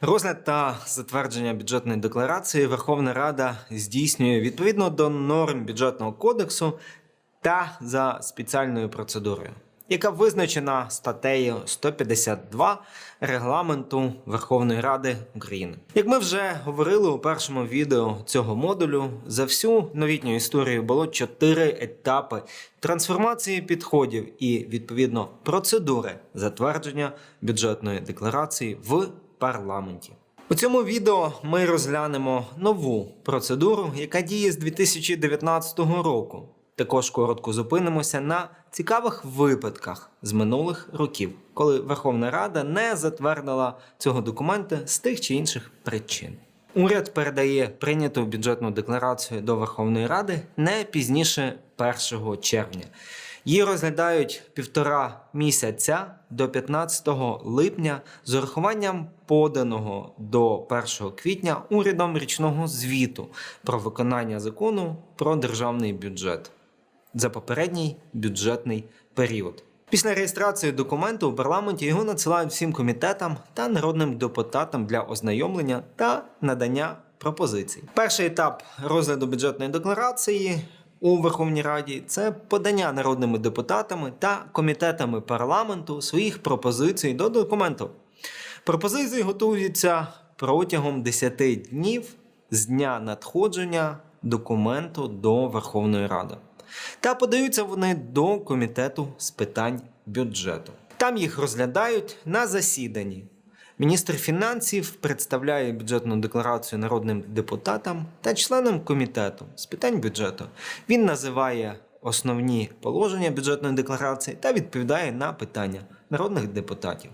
Розгляд та затвердження бюджетної декларації Верховна Рада здійснює відповідно до норм бюджетного кодексу та за спеціальною процедурою, яка визначена статтею 152 регламенту Верховної Ради України. Як ми вже говорили у першому відео цього модулю, за всю новітню історію було чотири етапи трансформації підходів і відповідно процедури затвердження бюджетної декларації в парламенті. У цьому відео ми розглянемо нову процедуру, яка діє з 2019 року. Також коротко зупинимося на цікавих випадках з минулих років, коли Верховна Рада не затвердила цього документа з тих чи інших причин. Уряд передає прийняту бюджетну декларацію до Верховної Ради не пізніше 1 червня. Її розглядають півтора місяця до 15 липня з урахуванням поданого до 1 квітня урядом річного звіту про виконання закону про державний бюджет за попередній бюджетний період. Після реєстрації документу у парламенті його надсилають всім комітетам та народним депутатам для ознайомлення та надання пропозицій. Перший етап розгляду бюджетної декларації у Верховній Раді це подання народними депутатами та комітетами парламенту своїх пропозицій до документу. Пропозиції готуються протягом 10 днів з дня надходження документу до Верховної Ради. Та подаються вони до комітету з питань бюджету. Там їх розглядають на засіданні. Міністр фінансів представляє бюджетну декларацію народним депутатам та членам комітету з питань бюджету. Він називає основні положення бюджетної декларації та відповідає на питання народних депутатів.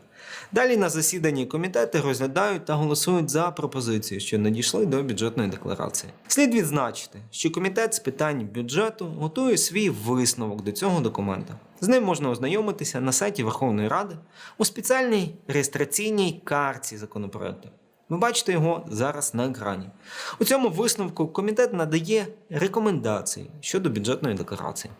Далі на засіданні комітети розглядають та голосують за пропозиції, що надійшли до бюджетної декларації. Слід відзначити, що комітет з питань бюджету готує свій висновок до цього документа. З ним можна ознайомитися на сайті Верховної Ради у спеціальній реєстраційній карті законопроекту. Ви бачите його зараз на екрані. У цьому висновку комітет надає рекомендації щодо бюджетної декларації.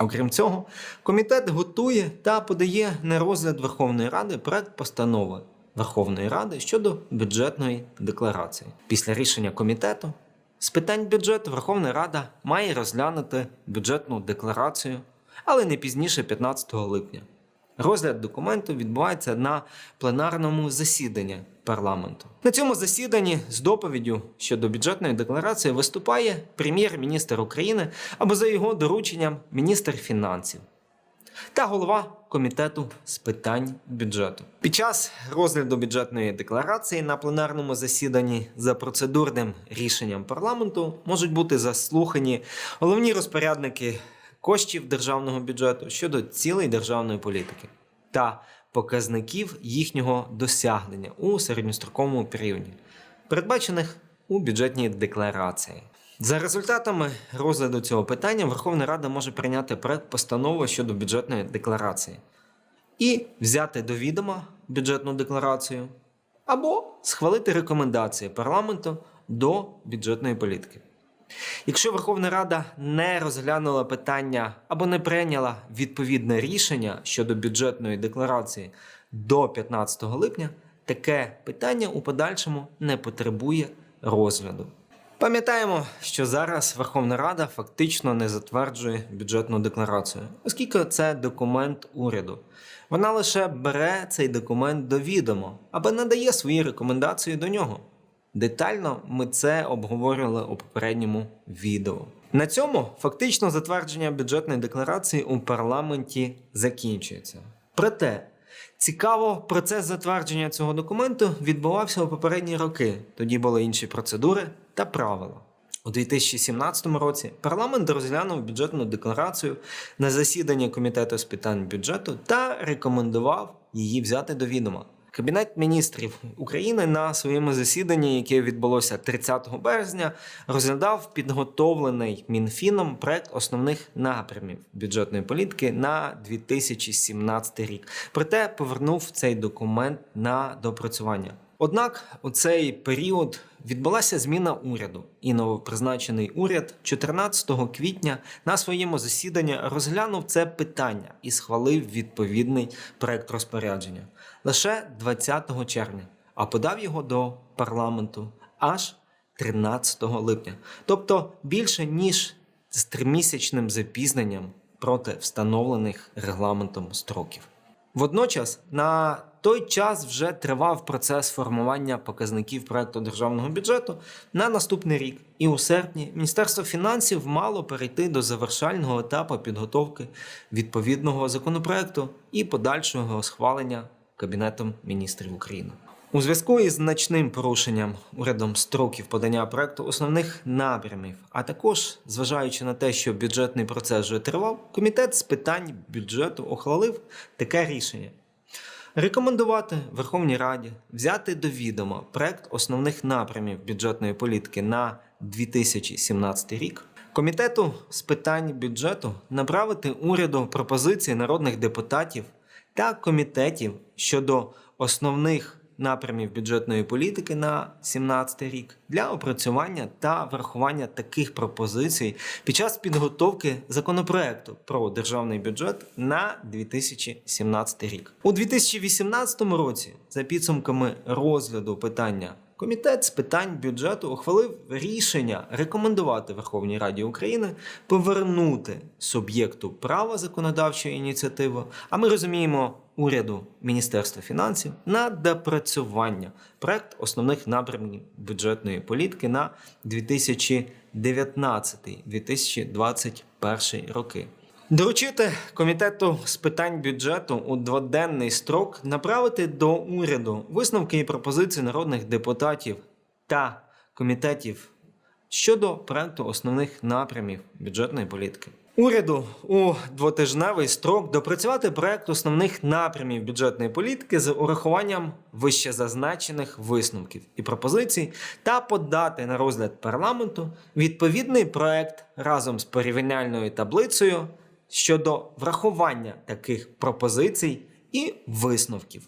Окрім цього, комітет готує та подає на розгляд Верховної Ради проект постанови Верховної Ради щодо бюджетної декларації. Після рішення комітету з питань бюджету Верховна Рада має розглянути бюджетну декларацію, але не пізніше 15 липня. Розгляд документу відбувається на пленарному засіданні парламенту. На цьому засіданні з доповіддю щодо бюджетної декларації виступає прем'єр-міністр України або за його дорученням міністр фінансів та голова комітету з питань бюджету. Під час розгляду бюджетної декларації на пленарному засіданні за процедурним рішенням парламенту можуть бути заслухані головні розпорядники коштів державного бюджету щодо цілей державної політики та показників їхнього досягнення у середньостроковому періоді, передбачених у бюджетній декларації. За результатами розгляду цього питання Верховна Рада може прийняти проект постанови щодо бюджетної декларації і взяти до відома бюджетну декларацію або схвалити рекомендації парламенту до бюджетної політики. Якщо Верховна Рада не розглянула питання або не прийняла відповідне рішення щодо бюджетної декларації до 15 липня, таке питання у подальшому не потребує розгляду. Пам'ятаємо, що зараз Верховна Рада фактично не затверджує бюджетну декларацію, оскільки це документ уряду. Вона лише бере цей документ до відома або надає свої рекомендації до нього. Детально ми це обговорювали у попередньому відео. На цьому фактично затвердження бюджетної декларації у парламенті закінчується. Проте цікаво, процес затвердження цього документу відбувався у попередні роки. Тоді були інші процедури та правила. У 2017 році парламент розглянув бюджетну декларацію на засіданні комітету з питань бюджету та рекомендував її взяти до відома. Кабінет міністрів України на своєму засіданні, яке відбулося 30 березня, розглядав підготовлений Мінфіном проект основних напрямів бюджетної політики на 2017 рік. Проте повернув цей документ на допрацювання. Однак у цей період відбулася зміна уряду, і новопризначений уряд 14 квітня на своєму засіданні розглянув це питання і схвалив відповідний проект розпорядження лише 20 червня. а подав його до парламенту аж 13 липня, тобто більше ніж з тримісячним запізненням проти встановлених регламентом строків. Водночас на той час вже тривав процес формування показників проекту державного бюджету на наступний рік, і у серпні Міністерство фінансів мало перейти до завершального етапу підготовки відповідного законопроекту і подальшого схвалення Кабінетом міністрів України. У зв'язку із значним порушенням урядом строків подання проекту основних напрямів, а також зважаючи на те, що бюджетний процес вже тривав, комітет з питань бюджету ухвалив таке рішення: рекомендувати Верховній Раді взяти до відома проект основних напрямів бюджетної політики на 2017 рік. Комітету з питань бюджету направити уряду пропозиції народних депутатів та комітетів щодо основних напрямів бюджетної політики на 2017 рік для опрацювання та врахування таких пропозицій під час підготовки законопроекту про державний бюджет на 2017 рік. У 2018 році, за підсумками розгляду питання. Комітет з питань бюджету ухвалив рішення рекомендувати Верховній Раді України повернути суб'єкту права законодавчої ініціативи, а ми розуміємо уряду Міністерства фінансів на допрацювання проект основних напрямів бюджетної політики на 2019-2021 роки. Доручити комітету з питань бюджету у дводенний строк направити до уряду висновки і пропозиції народних депутатів та комітетів щодо проекту основних напрямів бюджетної політики. Уряду у двотижневий строк допрацювати проект основних напрямів бюджетної політики з урахуванням вище зазначених висновків і пропозицій та подати на розгляд парламенту відповідний проект разом з порівняльною таблицею щодо врахування таких пропозицій і висновків.